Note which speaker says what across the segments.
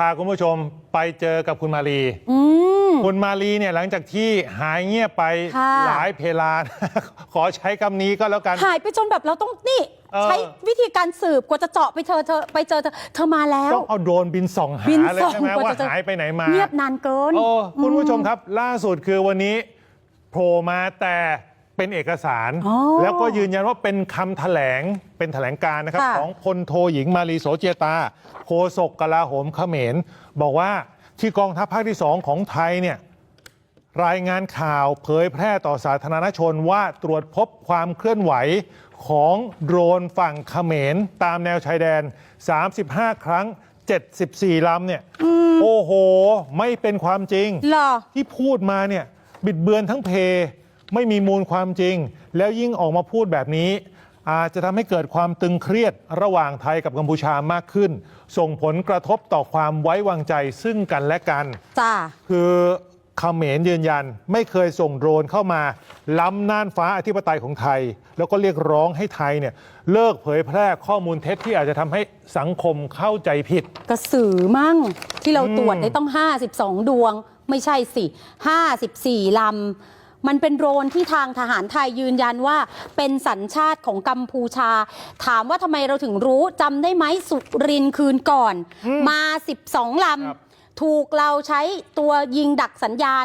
Speaker 1: พาคุณผู้ชมไปเจอกับคุณมาลี
Speaker 2: อืม
Speaker 1: คุณมาลีเนี่ยหลังจากที่หายเงียบไป
Speaker 2: ค่ะ
Speaker 1: หลายเพลา ขอใช้คำนี้ก็แล้วกัน
Speaker 2: หายไปจนแบบเราต้องนี่
Speaker 1: เออ
Speaker 2: ใช้วิธีการสืบกว่าจะเจาะไปเธอเธอไปเจอเธอเธอมาแล้ว
Speaker 1: ต้องเอาโดรนบินส่องหา
Speaker 2: บิน
Speaker 1: เลย
Speaker 2: ส่อง
Speaker 1: ใช่ไหม
Speaker 2: กว่า
Speaker 1: ว่า
Speaker 2: จะเจอ
Speaker 1: หายไปไหนมา
Speaker 2: เงียบนานเกิน
Speaker 1: โอ้คุณผู้ชมครับ ล่าสุดคือวันนี้โผล่มาแต่ เป็นเอกสาร
Speaker 2: อ๋อ
Speaker 1: แล้วก็ยืนยันว่าเป็นคำแถลงเป็นแถลงการนะครับ
Speaker 2: ค่ะ
Speaker 1: ของพลโทหญิงมาลีโสเจยตา โฆษกกลาโหมเขมร บอกว่าที่กองทัพภาคที่สองของไทยเนี่ย รายงานข่าวเผยแพร่ต่อสาธารณชนว่าตรวจพบความเคลื่อนไหวของโดรนฝั่งเขมร ตามแนวชายแดน 35 ครั้ง 74 ลำเนี่ย โอ้โห ไม่เป็นความจริง
Speaker 2: เหรอ
Speaker 1: ที่พูดมาเนี่ยบิดเบือนทั้งเพ ไม่มีมูลความจริง แล้วยิ่งออกมาพูดแบบนี้ อาจจะทำให้เกิดความตึงเครียดระหว่างไทยกับกัมพูชามากขึ้น ส่งผลกระทบต่อความไว้วางใจซึ่งกันและกัน
Speaker 2: จ้า
Speaker 1: คือเขมรยืนยันไม่เคยส่งโดรนเข้ามา ล้ำน่านฟ้าอธิปไตยของไทย แล้วก็เรียกร้องให้ไทยเนี่ยเลิกเผยแพร่ข้อมูลเท็จที่อาจจะทำให้สังคมเข้าใจผิด
Speaker 2: กระสือมั่งที่เราตรวจได้ต้อง 52 ดวง ไม่ใช่สิ 54 ลำ มันเป็นโดรนที่ทางทหารไทยยืนยันว่า เป็นสัญชาติของกัมพูชา ถามว่าทำไมเราถึงรู้จำได้ไหมสุรินทร์คืนก่อน มา 12ล
Speaker 1: ครับำ
Speaker 2: ถูกเราใช้ตัวยิงดักสัญญาณ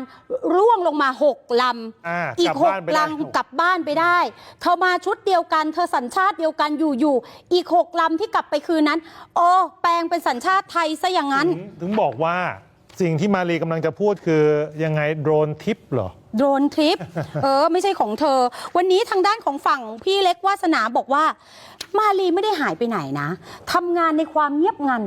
Speaker 2: ร่วงลงมา 6ล
Speaker 1: อ่าำ
Speaker 2: อี
Speaker 1: กลั
Speaker 2: ก
Speaker 1: บบ้านไป
Speaker 2: 6
Speaker 1: ได้
Speaker 2: ลำกลับบ้านไปได้ เธอมาชุดเดียวกัน เธอสัญชาติเดียวกันอยู่ๆอีก6ลำที่กลับไปคืนนั้น โอ้ แปลงเป็นสัญชาติไทยซะอย่างนั้น
Speaker 1: ถึงถึงบอกว่า สิ่งที่มารีกำลังจะพูดคือยังไงโดรนทิปเหรอ
Speaker 2: โดรนทริป เออ ไม่ใช่ของเธอ วันนี้ทางด้านของฝั่งพี่เล็กวาสนาบอกว่า มาลีไม่ได้หายไปไหนนะทำงานในความเงียบงัน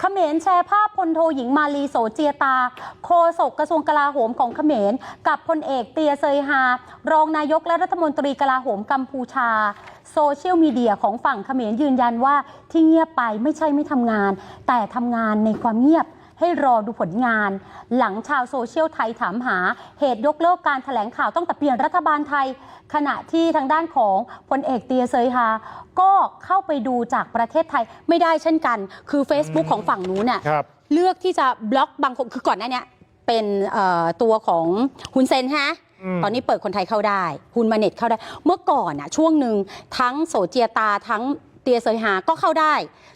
Speaker 2: เขมรแชร์ภาพพลโทหญิงมาลีโสเจียตา โฆษกกระทรวงกลาโหมของเขมร กับพลเอกเตียเซยฮา รองนายกและรัฐมนตรีกลาโหมกัมพูชา โซเชียลมีเดียของฝั่งเขมรยืนยันว่าที่เงียบไปไม่ใช่ไม่ทำงาน แต่ทำงานในความเงียบ ให้รอดูผลงาน หลังชาวโซเชียลไทยถามหา เหตุยกเลิกการถแถลงข่าวตั้งแต่เปลี่ยนรัฐบาลไทย ขณะที่ทางด้านของพลเอกเตียเซยฮาก็เข้าไปดูจากประเทศไทยไม่ได้เช่นกัน คือ Facebook ของฝั่งนู้นน่ะ
Speaker 1: ครับ
Speaker 2: เลือกที่จะบล็อกบางคนคือก่อนหน้าเนี้ยเป็นเอ่อตัวของฮุนเซนฮะ
Speaker 1: อืม
Speaker 2: ตอนนี้เปิดคนไทยเข้าได้ฮุนมาเน็ตเข้าได้ เมื่อก่อนน่ะช่วงหนึ่งทั้งโสเจียตาทั้ง เตียเซยฮาก็เข้าได้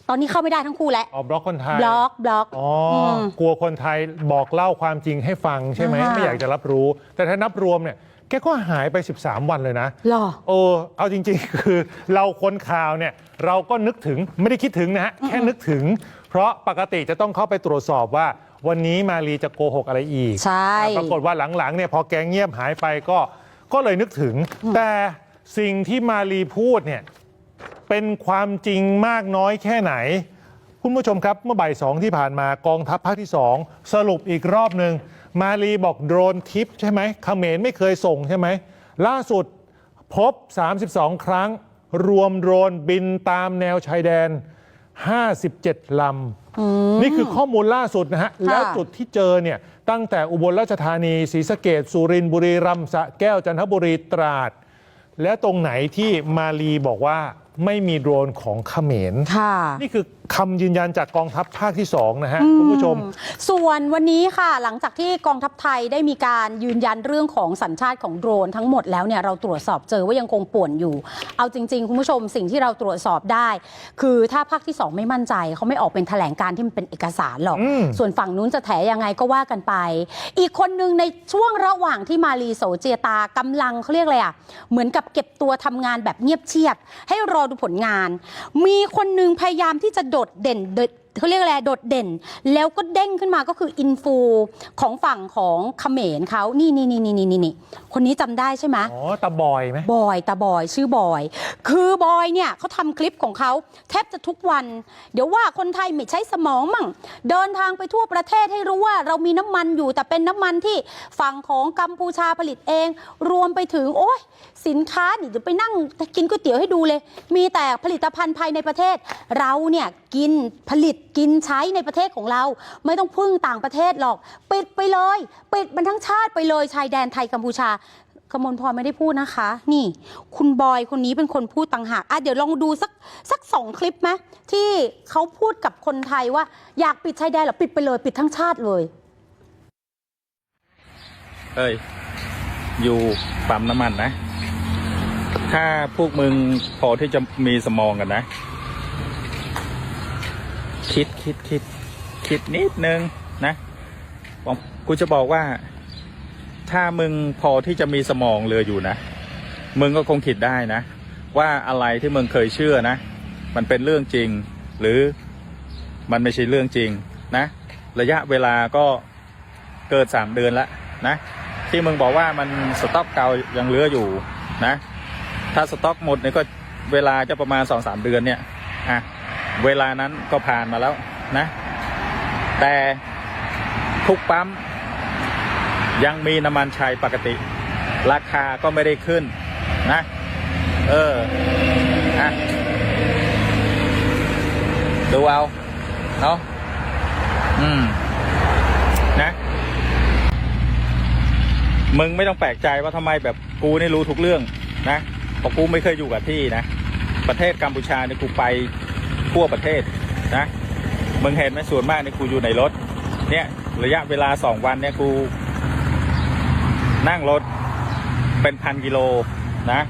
Speaker 2: ตอนนี้เข้าไม่ได้ทั้งคู่แล้ว
Speaker 1: อ๋อบล็อกคนไทย
Speaker 2: บล็อกบล็อก
Speaker 1: อ๋ออ
Speaker 2: ม
Speaker 1: กลัวคนไทยบอกเล่าความจริงให้ฟังใช่ไหม
Speaker 2: อ่า
Speaker 1: ไม่อยากจะรับรู้ แต่ถ้านับรวมเนี่ยแกก็หายไป 13 วันเลยนะ
Speaker 2: หรอ
Speaker 1: เออเอาจริง ๆ คือเราคนข่าวเนี่ยเราก็นึกถึงไม่ได้คิดถึงนะฮะแค่นึกถึง เพราะปกติจะต้องเข้าไปตรวจสอบว่า วันนี้มารีจะโกหกอะไรอีก
Speaker 2: ใช่
Speaker 1: ปรากฏว่าหลังๆเนี่ยพอแกเงียบหายไปก็ก็เลยนึกถึง แต่สิ่งที่มารีพูดเนี่ย เป็นความจริงมากน้อยแค่ไหน คุณผู้ชมครับเมื่อบ่ายสองที่ผ่านมากองทัพภาคที่สองสรุปอีกรอบหนึ่งมารีบอกโดรนทิปใช่ไหมเขมรไม่เคยส่งใช่ไหมล่าสุดพบ 32 ครั้ง รวมโดรนบินตามแนวชายแดน 57 ลำ นี่คือข้อมูลล่าสุดนะฮะ แล้วจุดที่เจอเนี่ย ตั้งแต่อุบลราชธานีศรีสะเกดสุรินทร์บุรีรัมย์สระแก้วจันทบุรีตราด และตรงไหนที่มาลีบอกว่า ไม่มีโดรนของเขมร
Speaker 2: ค่ะ
Speaker 1: นี่คือคำยืนยันจากกองทัพภาคที่ 2 นะฮะ คุณผู้ชม
Speaker 2: ส่วนวันนี้ค่ะ หลังจากที่กองทัพไทยได้มีการยืนยันเรื่องของสัญชาติของโดรนทั้งหมดแล้วเนี่ยเราตรวจสอบเจอว่ายังคงป่วนอยู่ เอาจริง ๆ คุณผู้ชมสิ่งที่เราตรวจสอบได้ คือถ้าภาคที่ 2 ไม่มั่นใจ เขาไม่ออกเป็นแถลงการที่มันเป็นเอกสารหรอก
Speaker 1: อืม
Speaker 2: ส่วนฝั่งนู้นจะแถยังไงก็ว่ากันไป อีกคนหนึ่งในช่วงระหว่างที่มาลีโสเจยตากำลังเขาเรียกอะไรอะ เหมือนกับเก็บตัวทำงานแบบเงียบเชียบ ให้รอดูผลงาน มีคนหนึ่งพยายามที่จะโดดเด่นเด เขาเรียกอะไรโดดเด่น แล้วก็เด้งขึ้นมาก็คืออินฟูของฝั่งของเขมรเขานี่นี่นี่นี่นี่นี่คนนี้จำได้ใช่ไหม
Speaker 1: อ๋อตาบอยไหม
Speaker 2: บอยตาบอยชื่อบอย คือบอยเนี่ยเขาทำคลิปของเขาแทบจะทุกวัน เดี๋ยวว่าคนไทยไม่ใช้สมองมั่ง เดินทางไปทั่วประเทศให้รู้ว่าเรามีน้ำมันอยู่ แต่เป็นน้ำมันที่ฝั่งของกัมพูชาผลิตเอง รวมไปถึงโอ้ยสินค้านี่เดี๋ยวไปนั่งกินก๋วยเตี๋ยวให้ดูเลย มีแต่ผลิตภัณฑ์ภายในประเทศ เราเนี่ยกินผลิต กินใช้ในประเทศของเรา ไม่ต้องพึ่งต่างประเทศหรอก ปิดไปเลย ปิดมันทั้งชาติไปเลยชายแดนไทยกัมพูชากมลพรไม่ได้พูดนะคะ นี่ คุณบอยคนนี้เป็นคนพูดต่างหากอะเดี๋ยวลองดูสักสักสองคลิปไหมที่เขาพูดกับคนไทยว่า อยากปิดชายแดนหรอปิดไปเลย ปิดทั้งชาติเลย
Speaker 3: เอ้ยอยู่ปั๊มน้ำมันนะ ถ้าพวกมึงพอที่จะมีสมองกันนะ คิดคิดคิดคิดนิดนึงนะผมกูจะบอกว่า ถ้ามึงพอที่จะมีสมองเหลืออยู่นะ มึงก็คงคิดได้นะ ว่าอะไรที่มึงเคยเชื่อนะ มันเป็นเรื่องจริง หรือมันไม่ใช่เรื่องจริงนะ ระยะเวลาก็เกิดสามเดือนแล้วนะ ที่มึงบอกว่ามันสต็อกเก่ายังเหลืออยู่นะ ถ้าสต็อกหมดเนี่ยก็เวลาจะประมาณสองสามเดือนเนี่ยอะ เวลานั้นก็ผ่านมาแล้วนะ แต่ทุกปั๊มยังมีน้ำมันชัยปกติ ราคาก็ไม่ได้ขึ้นนะ เอออะดูเอาเนาะอืม นะ มึงไม่ต้องแปลกใจว่าทำไมแบบกูนี่รู้ทุกเรื่องนะเพราะกูไม่เคยอยู่กับที่นะ ประเทศกัมพูชาเนี่ยกูไป ทั่วประเทศนะมึงเห็นไหมส่วนมากเนี่ยกูอยู่ในรถ เนี่ยระยะเวลาสองวันเนี่ยกูนั่งรถเป็นพันกิโลนะ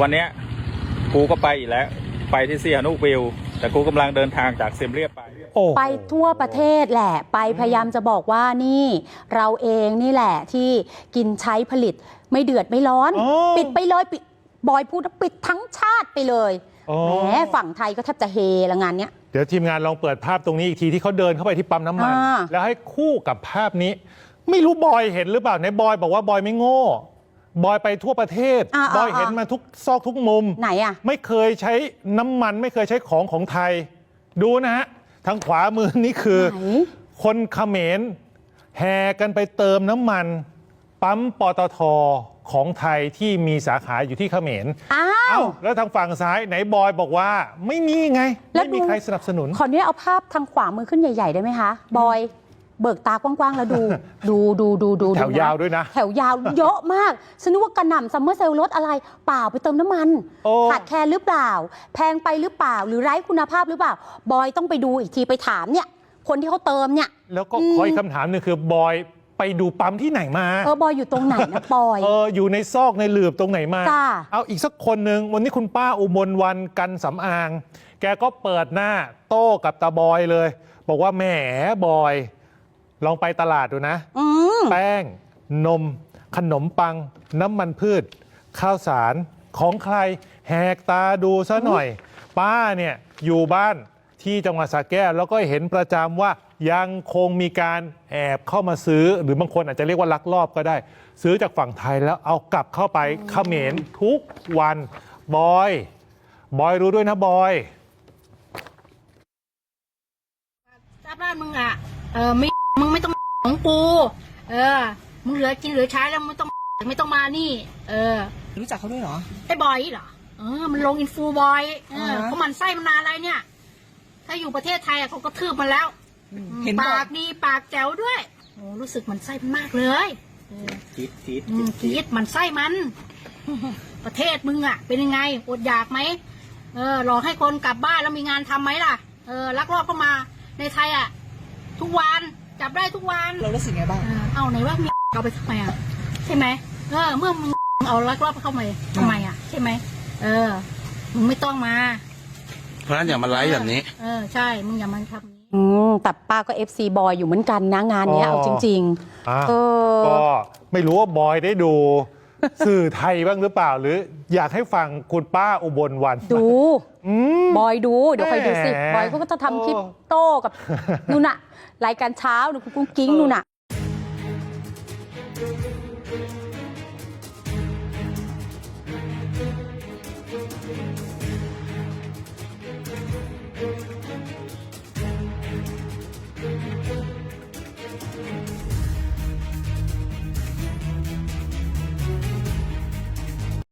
Speaker 3: วันเนี้ยกูก็ไปอีกแล้ว ไปที่เซียนุวิวแต่กูกำลังเดินทางจากเซยมเรียบไป
Speaker 1: โอ้โห
Speaker 2: ไปทั่วประเทศแหละ ไปพยายามจะบอกว่านี่ เราเองนี่แหละที่กินใช้ผลิตไม่เดือดไม่ร้อน
Speaker 1: อ๋อ
Speaker 2: ปิดไปเลยปิด บอยพูดว่าปิดทั้งชาติไปเลย
Speaker 1: อ๋อ
Speaker 2: แหมฝั่งไทยก็แทบจะเฮละงานเนี้ย
Speaker 1: เดี๋ยวทีมงานลองเปิดภาพตรงนี้อีกทีที่เขาเดินเข้าไปที่ปั๊มน้ำมัน
Speaker 2: อ่า
Speaker 1: แล้วให้คู่กับภาพนี้ ไม่รู้บอยเห็นหรือเปล่าในบอยบอกว่าบอยไม่โง่ บอยไปทั่วประเทศ
Speaker 2: อ่า
Speaker 1: บอยเห็นมาทุกซอกทุกมุม
Speaker 2: ไหนอะ
Speaker 1: ไม่เคยใช้น้ำมันไม่เคยใช้ของของไทย ดูนะฮะ ทางขวามือนี่คือ
Speaker 2: ไหน
Speaker 1: คนเขมรแห่กันไปเติมน้ำมัน ปั๊มปตท ของไทยที่มีสาขาอยู่ที่เขมร
Speaker 2: อ้า
Speaker 1: เอ้าว แล้วทางฝั่งซ้ายไหนบอยบอกว่า ไม่มีไง
Speaker 2: แล้ว
Speaker 1: ไม่มี
Speaker 2: ดู
Speaker 1: ใครสนับสนุน
Speaker 2: ขออนุญาตเอาภาพทางขวามือขึ้นใหญ่ ๆ ได้ไหมคะ บอย เบิกตากว้าง ๆ แล้วดู ดูดูดูดู
Speaker 1: แถวยาวด้วยนะ
Speaker 2: แถวยาวเยอะมากฉันนึกว่ากระหน่ำซัมเมอร์เซลลดอะไรเปล่าไปเติมน้ำมัน
Speaker 1: โอ้
Speaker 2: ขาดแคลนหรือเปล่า แพงไปหรือเปล่าหรือไร้คุณภาพหรือเปล่า บอยต้องไปดูอีกทีไปถามเนี่ย คนที่เขาเติมเนี่ย
Speaker 1: แล้วก็
Speaker 2: อืม
Speaker 1: ขออีกคำถามหนึ่งคือบอย ไปดูปั๊มที่ไหนมา
Speaker 2: เออบอยอยู่ตรงไหนนะบอย
Speaker 1: เอออยู่ในซอกในหลืบตรงไหนมา
Speaker 2: จ้า
Speaker 1: เอาอีกสักคนหนึ่งวันนี้คุณป้าอุบลวันกันสำอาง แกก็เปิดหน้าโต้กับตาบอยเลย บอกว่าแหมบอย ลองไปตลาดดูนะ
Speaker 2: อืม
Speaker 1: แป้ง นม ขนมปัง น้ำมันพืช ข้าวสารของใคร แหกตาดูซะหน่อย ป้าเนี่ย อยู่บ้าน ที่จังหวัดสระแก้วแล้วก็เห็นประจำว่ายังคงมีการแอบเข้ามาซื้อ หรือบางคนอาจจะเรียกว่าลักลอบก็ได้ ซื้อจากฝั่งไทยแล้วเอากลับเข้าไปเขมรทุกวันบอยบอยรู้ด้วยนะบอย
Speaker 4: ทราบบ้านมึงอะ เออไม่มึงไม่ต้องของกู เออ มึงเหลือกินเหลือใช้แล้วมึงไม่ต้องไม่ต้องมานี่ เออ
Speaker 5: รู้จักเขาด้วยเหรอ
Speaker 4: ไอ้บอยเหรอ เออ มันลงอินฟูบอย เออ
Speaker 5: อ่าฮะ
Speaker 4: เขาหมันไส้มันนานอะไรเนี่ย ถ้าอยู่ประเทศไทยอะเขาก็ทืบมันแล้ว
Speaker 5: เห็นบอ
Speaker 4: ปากกดีปากแจ๋วด้วยโอ้รู้สึกหมันไส้มันมากเลยเออ
Speaker 3: คิดคิด
Speaker 4: อืมกรีดหมันไส้มัน ประเทศมึงอะเป็นยังไงอดอยากไหมเออหลอกให้คนกลับบ้านแล้วมีงานทำไหมล่ะเออลักลอบเข้ามาในไทยอะทุกวันจับได้ทุกวัน
Speaker 5: เรารู้สึกไงบ้าง
Speaker 4: เออเอาไหนว่ามีเอาไปทำไมอะใช่ไหมเออเมื่อมึงเอาลักลอบเข้ามาทำไมอะใช่ไหมเออมึงไม่ต้องมา
Speaker 6: เพราะฉะนั้นอย่ามาไลฟ์แบบนี้
Speaker 4: เออใช่ มึงอย่ามาทำอย่างนี้
Speaker 2: อืมแต่ป้าก็ FC บอยอยู่เหมือนกันนะงานเนี้ย
Speaker 1: อ๋อ
Speaker 2: เอาจริง
Speaker 1: อะ
Speaker 2: ๆเออ
Speaker 1: ก็ไม่รู้ว่าบอยได้ดู สื่อไทยบ้างหรือเปล่า หรืออยากให้ฟังคุณป้าอุบลวัน
Speaker 2: ดู
Speaker 1: อืม
Speaker 2: บอยดู เดี๋ยวคอยดูสิ
Speaker 1: แหม
Speaker 2: บอยเขาก็จะทำคลิป
Speaker 1: โอ้
Speaker 2: โต้กับ นู่นน่ะ รายการเช้าหนูคุณกุ้งกิ้งนู่นน่ะ